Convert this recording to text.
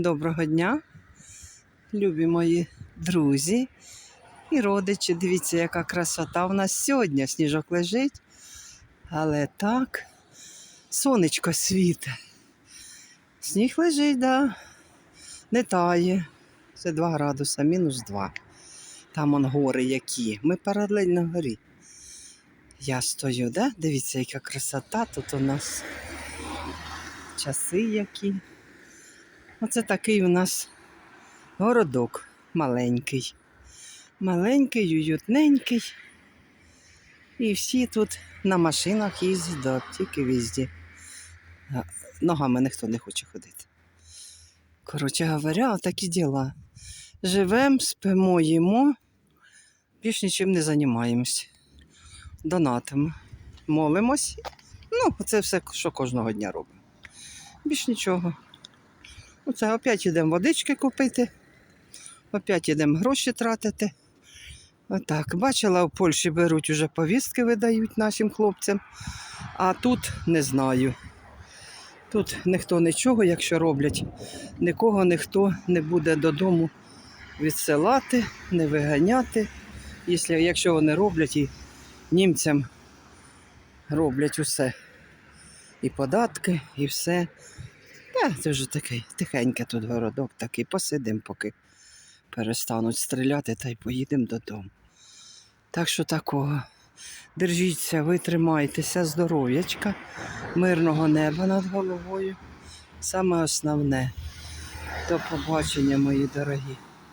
Доброго дня, любі мої друзі і родичі. Дивіться, яка красота у нас сьогодні. Сніжок лежить. Але так, сонечко світе. Сніг лежить, да. не тає. Це 2 градуса, мінус 2. Там он гори які. Ми паралельно горі. Я стою, да? Дивіться, яка красота тут у нас. Часи які. Оце такий у нас городок маленький. Маленький, уютненький. І всі тут на машинах їздять аптеки візді. Ногами ніхто не хоче ходити. Коротше говоря, такі діла. Живемо, спимо, їмо, більш нічим не займаємось. Донатимо, молимось. Ну, це все, що кожного дня робимо. Більш нічого. Оце опять йдемо водички купити, опять йдемо гроші тратити. Отак. Бачила, в Польщі беруть уже повістки, видають нашим хлопцям. А тут не знаю. Тут ніхто нічого, якщо роблять, нікого ніхто не буде додому відсилати, не виганяти. Якщо, якщо вони роблять і німцям роблять усе. І податки, і все. Та, це вже такий тихеньке тут городок, такий посидимо, поки перестануть стріляти, та й поїдемо додому. Так що такого. Держіться, ви тримайтеся, здоров'ячка, мирного неба над головою. Саме основне. До побачення, мої дорогі.